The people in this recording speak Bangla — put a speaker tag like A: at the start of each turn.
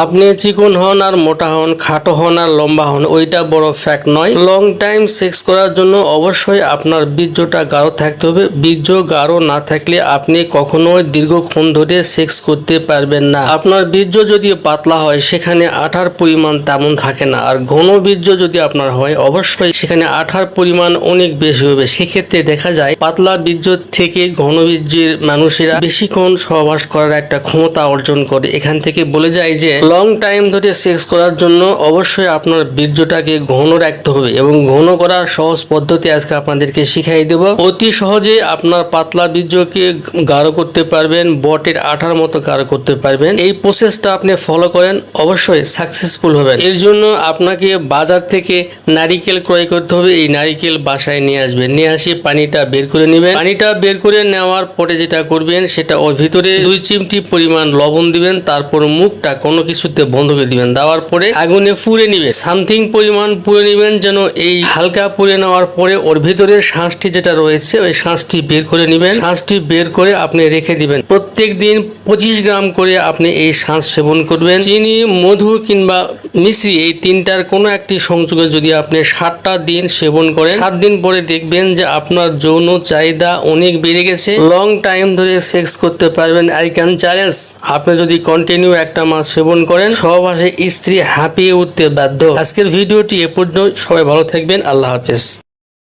A: আপনি চিকন হন আর মোটা হন, খাটো হন আর লম্বা হন, ওইটা বড় ফ্যাক্ট নয়। লং টাইম সেক্স করার জন্য অবশ্যই আপনার বীর্যটা গাঢ় থাকতে হবে। বীর্য গাঢ় না থাকলে আপনি কখনোই দীর্ঘক্ষণ ধরে সেক্স করতে পারবেন না। আপনার বীর্য যদি পাতলা হয়, সেখানে আঠার পরিমাণ তেমন থাকে না। আর ঘন বীর্য যদি আপনার হয়, অবশ্যই সেখানে আঠার পরিমাণ অনেক বেশি হবে। সেক্ষেত্রে দেখা যায়, পাতলা বীর্য থেকে ঘন বীর্যের মানুষেরা বেশিক্ষণ সহবাস করার একটা ক্ষমতা অর্জন করে। এখান থেকে বলে যায় যে লং টাইম ধরে সেক্স করার জন্য অবশ্যই আপনার বীর্যটাকে ঘন রাখতে হবে এবং ঘন করার সহজ পদ্ধতি আজকে আপনাদেরকে শিখাই দেব। অতি সহজে আপনার পাতলা বীর্যকে গাঢ় করতে পারবেন, বটের আঠার মতো গাঢ় করতে পারবেন। এই প্রসেসটা আপনি ফলো করেন, অবশ্যই সাকসেসফুল হবেন। এর জন্য আপনাকে বাজার থেকে নারিকেল ক্রয় করতে হবে, এই নারিকেল বাসায় নিয়ে আসবেন। নিয়ে আসি পানিটা বের করে নেবেন। পানিটা বের করে নেওয়ার পরে যেটা করবেন, সেটা ওর ভিতরে দুই চিমটি পরিমাণ লবণ দিবেন, তারপর মুখটা কোনো কিছুতে বন্ধ করে দিবেন। দেওয়ার পরে আগুনে পুড়ে নিবে। সামথিং পরিমাণ পুড়ে নেবেন যেন এই হালকা পুড়ে নেওয়ার পরে ওর ভিতরে শ্বাসটি যেটা রয়েছে, ওই শ্বাসটি বের করে নেবেন। শ্বাসটি বের করে আপনি রেখে দিবেন। প্রত্যেক দিন পঁচিশ গ্রাম করে আপনি এই শ্বাস সেবন করবেন। চিনি, মধু কিংবা মিশ্রি এই তিনটার কোনো একটি সংযোগে যদি আপনি সাতটা দিন সেবন করেন, সাত দিন পরে দেখবেন যে আপনার যৌন চাহিদা অনেক বেড়ে গেছে। লং টাইম ধরে সেক্স করতে পারবেন। I can challenge. আপনি যদি কন্টিনিউ একটা মাস সেবন করেন। সহবাসে স্ত্রী হাঁপিয়ে উঠতে বাধ্য। আজকের ভিডিওটি এ পর্যন্ত। সবাই ভালো থাকবেন। আল্লাহ হাফেজ।